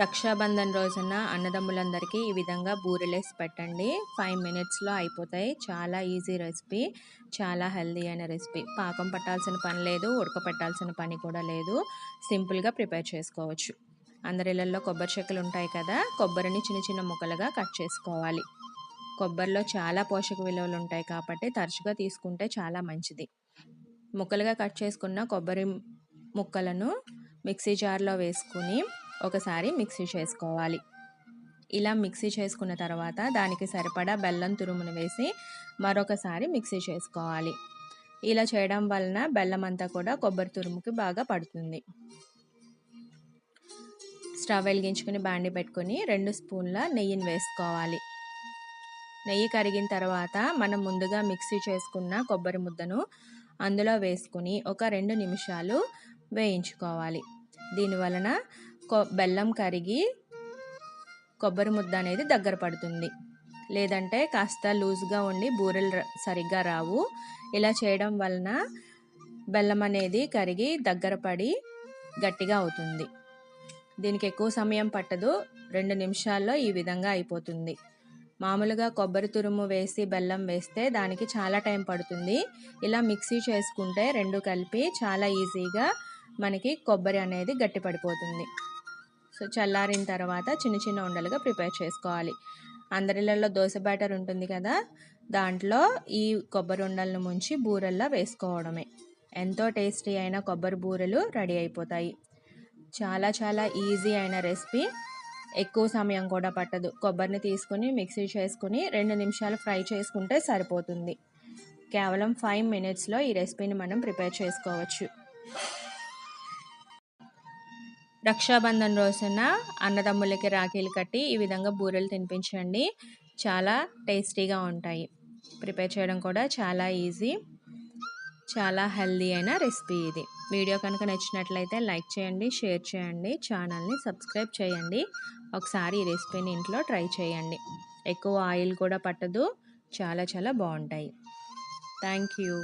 రక్షాబంధన్ రోజున అన్నదమ్ములందరికీ ఈ విధంగా బూరెలేసి పెట్టండి. ఫైవ్ మినిట్స్లో అయిపోతాయి. చాలా ఈజీ రెసిపీ. చాలా హెల్దీ అయిన రెసిపీ. పాకం పట్టాల్సిన పని లేదు. ఉడకపెట్టాల్సిన పని కూడా లేదు. సింపుల్గా ప్రిపేర్ చేసుకోవచ్చు. అందరిళ్ళల్లో కొబ్బరి చెక్కలు ఉంటాయి కదా? కొబ్బరిని చిన్న చిన్న ముక్కలుగా కట్ చేసుకోవాలి. కొబ్బరిలో చాలా పోషక విలువలు ఉంటాయి కాబట్టి తరచుగా తీసుకుంటే చాలా మంచిది. ముక్కలుగా కట్ చేసుకున్న కొబ్బరి ముక్కలను మిక్సీ జార్లో వేసుకుని ఒకసారి మిక్సీ చేసుకోవాలి. ఇలా మిక్సీ చేసుకున్న తర్వాత దానికి సరిపడా బెల్లం తురుమును వేసి మరొకసారి మిక్సీ చేసుకోవాలి. ఇలా చేయడం వలన బెల్లం అంతా కూడా కొబ్బరి తురుముకి బాగా పడుతుంది. స్టవ్ వెలిగించుకుని బాండి పెట్టుకుని రెండు స్పూన్ల నెయ్యిని వేసుకోవాలి. నెయ్యి కరిగిన తర్వాత మనం ముందుగా మిక్సీ చేసుకున్న కొబ్బరి ముద్దను అందులో వేసుకుని ఒక రెండు నిమిషాలు వేయించుకోవాలి. దీని వలన బెల్లం కరిగి కొబ్బరి ముద్ద అనేది దగ్గర పడుతుంది. లేదంటే కాస్త లూజ్గా ఉండి బూరెలు సరిగ్గా రావు. ఇలా చేయడం వలన బెల్లం అనేది కరిగి దగ్గర పడి గట్టిగా అవుతుంది. దీనికి ఎక్కువ సమయం పట్టదు. రెండు నిమిషాల్లో ఈ విధంగా అయిపోతుంది. మామూలుగా కొబ్బరి తురుము వేసి బెల్లం వేస్తే దానికి చాలా టైం పడుతుంది. ఇలా మిక్సీ చేసుకుంటే రెండు కలిపి చాలా ఈజీగా మనకి కొబ్బరి అనేది గట్టి పడిపోతుంది సో చల్లారిన తర్వాత చిన్న చిన్న ఉండలుగా ప్రిపేర్ చేసుకోవాలి. అందరిలలో దోశ బ్యాటర్ ఉంటుంది కదా దాంట్లో ఈ కొబ్బరి ఉండలను ముంచి బూరల్లా వేసుకోవడమే. ఎంతో టేస్టీ అయిన కొబ్బరి బూరెలు రెడీ అయిపోతాయి. చాలా చాలా ఈజీ అయిన రెసిపీ. ఎక్కువ సమయం కూడా పట్టదు. కొబ్బరిని తీసుకుని మిక్సీ చేసుకుని రెండు నిమిషాలు ఫ్రై చేసుకుంటే సరిపోతుంది. కేవలం ఫైవ్ మినిట్స్లో ఈ రెసిపీని మనం ప్రిపేర్ చేసుకోవచ్చు. రక్షాబంధన్ రోజున అన్నదమ్ములకి రాఖీలు కట్టి ఈ విధంగా బూరెలు తినిపించండి. చాలా టేస్టీగా ఉంటాయి. ప్రిపేర్ చేయడం కూడా చాలా ఈజీ. చాలా హెల్దీ అయిన రెసిపీ ఇది. వీడియో కనుక నచ్చినట్లయితే లైక్ చేయండి షేర్ చేయండి ఛానల్ని సబ్స్క్రైబ్ చేయండి. ఒకసారి ఈ రెసిపీని ఇంట్లో ట్రై చేయండి. ఎక్కువ ఆయిల్ కూడా పట్టదు. చాలా చాలా బాగుంటాయి. Thank you.